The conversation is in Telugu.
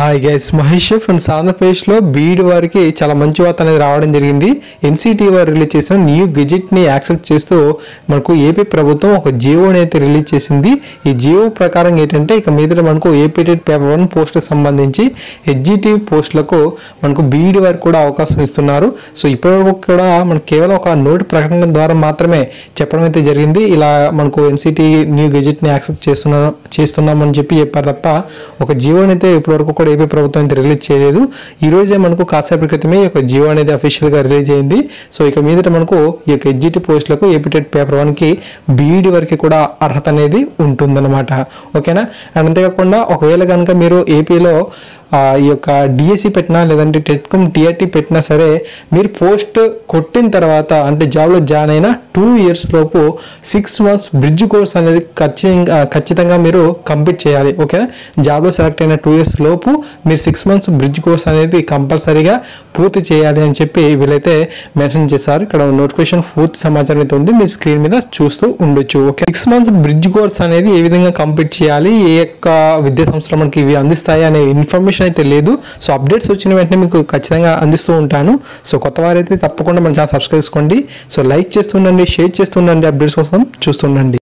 హాయ్ గైస్ మహేష్ ఫ్రెండ్స్ ఆంధ్రప్రదేశ్లో బీఈడి వారికి చాలా మంచి వార్త అనేది రావడం జరిగింది. ఎన్సిటి వారు రిలీజ్ చేసిన న్యూ గెజెట్ని యాక్సెప్ట్ చేస్తూ మనకు ఏపీ ప్రభుత్వం ఒక జియో అయితే రిలీజ్ చేసింది. ఈ జియో ప్రకారం ఏంటంటే ఇక మీద మనకు ఏపీ టెట్ పేపర్ వన్ పోస్టుకు సంబంధించి హెచ్జిటి పోస్టులకు మనకు బీఈడి వారికి కూడా అవకాశం ఇస్తున్నారు. సో ఇప్పటివరకు కూడా మనకు కేవలం ఒక నోటి ప్రకటన ద్వారా మాత్రమే చెప్పడం అయితే జరిగింది. ఇలా మనకు ఎన్సిటి న్యూ గెజెట్ని యాక్సెప్ట్ చేస్తున్నా చేస్తున్నామని చెప్పి చెప్పారు తప్ప ఒక జియో అయితే ఇప్పటివరకు కూడా ఏపీ ప్రభుత్వం అయితే రిలీజ్ చేయలేదు. ఈ రోజే మనకు కాసేపటి క్రితమే ఈ యొక్క జియో అనేది అఫీషియల్గా రిలీజ్ అయింది. సో ఇక మీదట మనకు ఈ యొక్క ఎగ్జిట్ పోస్టులకు ఏపీటెట్ పేపర్ వన్కి బీఈడి వరకు కూడా అర్హత అనేది ఉంటుందన్నమాట. ఓకేనా? అండ్ అంతేకాకుండా ఒకవేళ కనుక మీరు ఏపీలో ఈ యొక్క డిఎస్సి పెట్టినా లేదంటే టెట్కమ్ టీఆర్టీ పెట్టినా సరే మీరు పోస్ట్ కొట్టిన తర్వాత అంటే జాబ్లో జాయిన్ అయిన టూ ఇయర్స్ లోపు సిక్స్ మంత్స్ బ్రిడ్జ్ కోర్స్ అనేది ఖచ్చితంగా ఖచ్చితంగా మీరు కంప్లీట్ చేయాలి ఓకేనా జాబ్లో సెలెక్ట్ అయిన టూ ఇయర్స్ లోపు మీరు సిక్స్ మంత్స్ బ్రిడ్జ్ కోర్స్ అనేది కంపల్సరీగా పూర్తి చేయాలి అని చెప్పి వీళ్ళైతే మెన్షన్ చేశారు. ఇక్కడ నోటిఫికేషన్ పూర్తి సమాచారం అయితే ఉంది. మీ స్క్రీన్ మీద చూస్తూ ఉండొచ్చు. Okay. Six months bridge course అనేది ఏ విధంగా కంప్లీట్ చేయాలి? ఏ యొక్క విద్యా సంస్థలు మనకి ఇవి అందిస్తాయి అనే ఇన్ఫర్మేషన్ అయితే లేదు. సో అప్డేట్స్ వచ్చిన వెంటనే మీకు ఖచ్చితంగా అందిస్తూ ఉంటాను. సో కొత్త వారైతే తప్పకుండా మన ఛానల్ సబ్స్క్రైబ్ చేసుకోండి. సో లైక్ చేస్తుండండి షేర్ చేస్తుండండి అప్డేట్స్ కోసం చూస్తుండండి